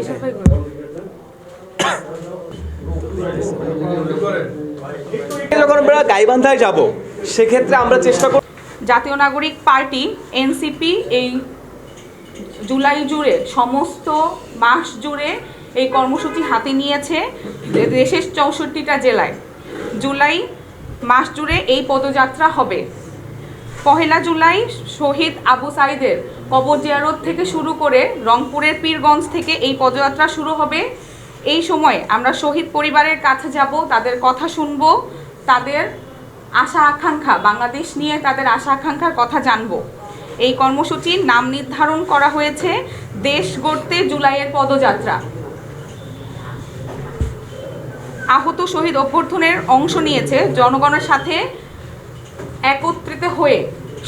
এসব ভাই যখন আমরা গাইবান্ধায় যাব সেক্ষেত্রে আমরা চেষ্টা করব জাতীয় নাগরিক পার্টি এনসিপি এই জুলাই জুড়ে সমস্ত মাস জুড়ে এই কর্মসূচি হাতে নিয়েছে দেশের চৌষট্টিটা জেলায়। জুলাই মাস জুড়ে এই পদযাত্রা হবে। পহেলা জুলাই শহীদ আবু সাইদের কবর জিয়ারত থেকে শুরু করে রংপুরের পীরগঞ্জ থেকে এই পদযাত্রা শুরু হবে। এই সময় আমরা শহীদ পরিবারের কাছে যাব, তাদের কথা শুনব, তাদের আশা আকাঙ্ক্ষা, বাংলাদেশ নিয়ে তাদের আশা আকাঙ্ক্ষার কথা জানব। এই কর্মসূচির নাম নির্ধারণ করা হয়েছে দেশ গড়তে জুলাইয়ের পদযাত্রা। আহত শহীদ অভ্যর্থনের অংশ নিয়েছে, জনগণের সাথে একত্রিত হয়ে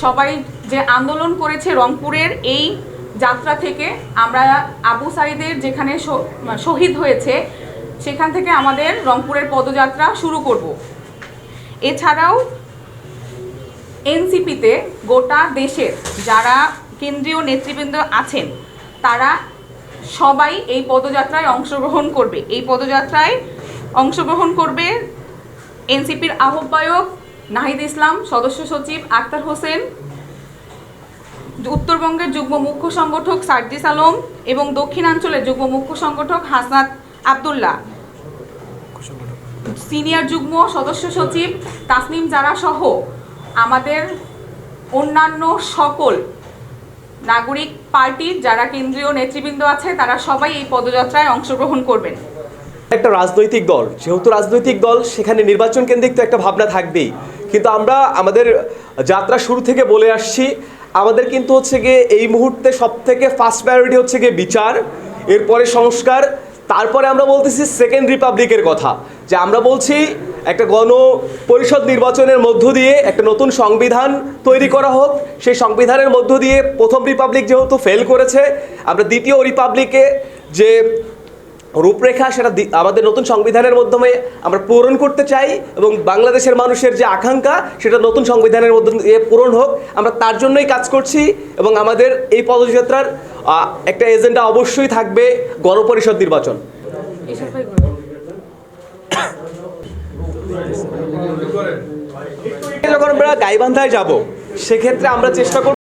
সবাই যে আন্দোলন করেছে রংপুরের এই যাত্রা থেকে, আমরা আবু সাইদের যেখানে শহীদ হয়েছে, সেখান থেকে আমাদের রংপুরের পদযাত্রা শুরু করব। এছাড়াও এনসিপিতে গোটা দেশের যারা কেন্দ্রীয় নেতৃবৃন্দ আছেন, তারা সবাই এই পদযাত্রায় অংশগ্রহণ করবে। এই পদযাত্রায় অংশগ্রহণ করবে এনসিপির আহ্বায়ক নাহিদ ইসলাম, সদস্য সচিব আক্তার হোসেন উত্তরবঙ্গের যুগ্ম মুখ্য সংগঠক সার্জিস আলম এবং দক্ষিণাঞ্চলের যুগ্ম মুখ্য সংগঠক হাসনাত আবদুল্লাহ। সিনিয়র যুগ্ম সদস্য সচিব তাসনিম জারা সহ আমাদের অন্যান্য সকল নাগরিক পার্টির যারা কেন্দ্রীয় নেতৃবৃন্দ আছে, তারা সবাই এই পদযাত্রায় অংশগ্রহণ করবেন। একটা রাজনৈতিক দল, যেহেতু রাজনৈতিক দল, সেখানে নির্বাচন কেন্দ্রিক তো একটা ভাবনা থাকবেই। কিন্তু আমরা আমাদের যাত্রা শুরু থেকে বলে আসছি আমাদের কিন্তু হচ্ছে গিয়ে এই মুহূর্তে সব থেকে ফার্স্ট প্রায়োরিটি হচ্ছে গিয়ে বিচার, এরপরে সংস্কার, তারপরে আমরা বলতেছি সেকেন্ড রিপাবলিকের কথা। যে আমরা বলছি একটা গণ পরিষদ নির্বাচনের মধ্য দিয়ে একটা নতুন সংবিধান তৈরি করা হোক। সেই সংবিধানের মধ্য দিয়ে প্রথম রিপাবলিক যেহেতু ফেল করেছে, আমরা দ্বিতীয় রিপাবলিকে যে রূপরেখা সেটা আমাদের নতুন সংবিধানের মাধ্যমে আমরা পূরণ করতে চাই এবং বাংলাদেশের মানুষের যে আকাঙ্ক্ষা সেটা নতুন সংবিধানের মধ্যে পূরণ হোক। আমরা তার জন্যই কাজ করছি এবং আমাদের এই পদযাত্রার একটা এজেন্ডা অবশ্যই থাকবে গণপরিষদ নির্বাচন। যখন আমরা গাইবান্ধায় যাব সেক্ষেত্রে আমরা চেষ্টা করব